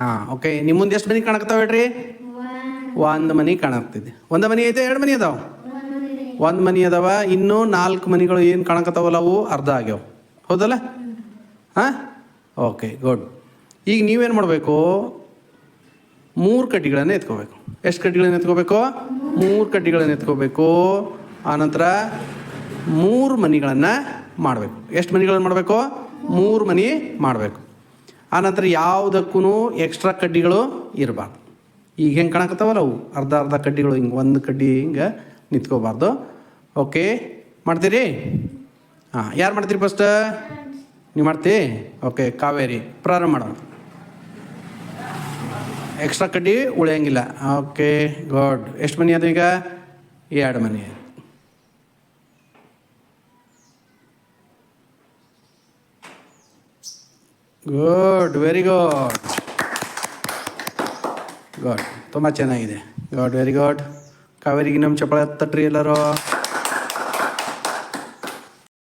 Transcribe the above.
ಹಾಂ ಓಕೆ ನಿಮ್ಮ ಮುಂದೆ ಎಷ್ಟು ಮನೆ ಕಾಣಕ್ತಾವ ಹೇಳ್ರಿ? ಒಂದು ಮನೆ ಕಾಣಕ್ತಿದೆ ಒಂದು ಮನೆ ಐತೆ, ಎರಡು ಮನೆ ಅದಾವ? ಒಂದು ಮನೆ ಅದಾವ, ಇನ್ನೂ ನಾಲ್ಕು ಮನಿಗಳು ಏನು ಕಾಣಕತ್ತಾವಲ್ಲ ಅವು? ಅರ್ಧ ಆಗ್ಯಾವ. ಹೌದಲ್ಲ? ಹಾಂ? ಓಕೆ ಗುಡ್ ಈಗ ನೀವೇನು ಮಾಡಬೇಕು? ಮೂರು ಕಡ್ಡಿಗಳನ್ನು ಎತ್ಕೋಬೇಕು. ಎಷ್ಟು ಕಡ್ಡಿಗಳನ್ನು ಎತ್ಕೋಬೇಕು? ಮೂರು ಕಡ್ಡಿಗಳನ್ನು ಎತ್ಕೋಬೇಕು. ಆನಂತರ ಮೂರು ಮನಿಗಳನ್ನು ಮಾಡಬೇಕು. ಎಷ್ಟು ಮನಿಗಳನ್ನು ಮಾಡಬೇಕು? ಮೂರು ಮನಿ ಮಾಡಬೇಕು. ಆನಂತರ ಯಾವುದಕ್ಕೂ ಎಕ್ಸ್ಟ್ರಾ ಕಡ್ಡಿಗಳು ಇರಬಾರ್ದು. ಈಗ ಹೆಂಗೆ ಕಾಣಕತ್ತಾವಲ್ಲ ಅವು? ಅರ್ಧ ಅರ್ಧ ಕಡ್ಡಿಗಳು, ಹಿಂಗೆ ಒಂದು ಕಡ್ಡಿ ಹಿಂಗೆ ನಿಂತ್ಕೋಬಾರ್ದು. ಓಕೆ ಮಾಡ್ತೀರಿ? ಹಾಂ, ಯಾರು ಮಾಡ್ತೀರಿ ಫಸ್ಟ್ ನೀವು ಮಾಡ್ತೀ ಓಕೆ ಕಾವೇರಿ, ಪ್ರಾರಂಭ ಮಾಡೋಣ. ಎಕ್ಸ್ಟ್ರಾ ಕಡ್ಡಿ ಉಳಿಯಂಗಿಲ್ಲ. ಓಕೆ ಗಾಡ್ ಎಷ್ಟು ಮನೆ ಅದು ಈಗ? ಎರಡು ಮನಿ. ಗುಡ್ ವೆರಿ ಗುಡ್ ಗುಡ್ ತುಂಬ ಚೆನ್ನಾಗಿದೆ. ಗುಡ್ ವೆರಿ ಗುಡ್ ಕಾವೇರಿಗೆ ನಮ್ಮ ಚಪ್ಪಳ ತಟ್ರಿ ಎಲ್ಲರೂ.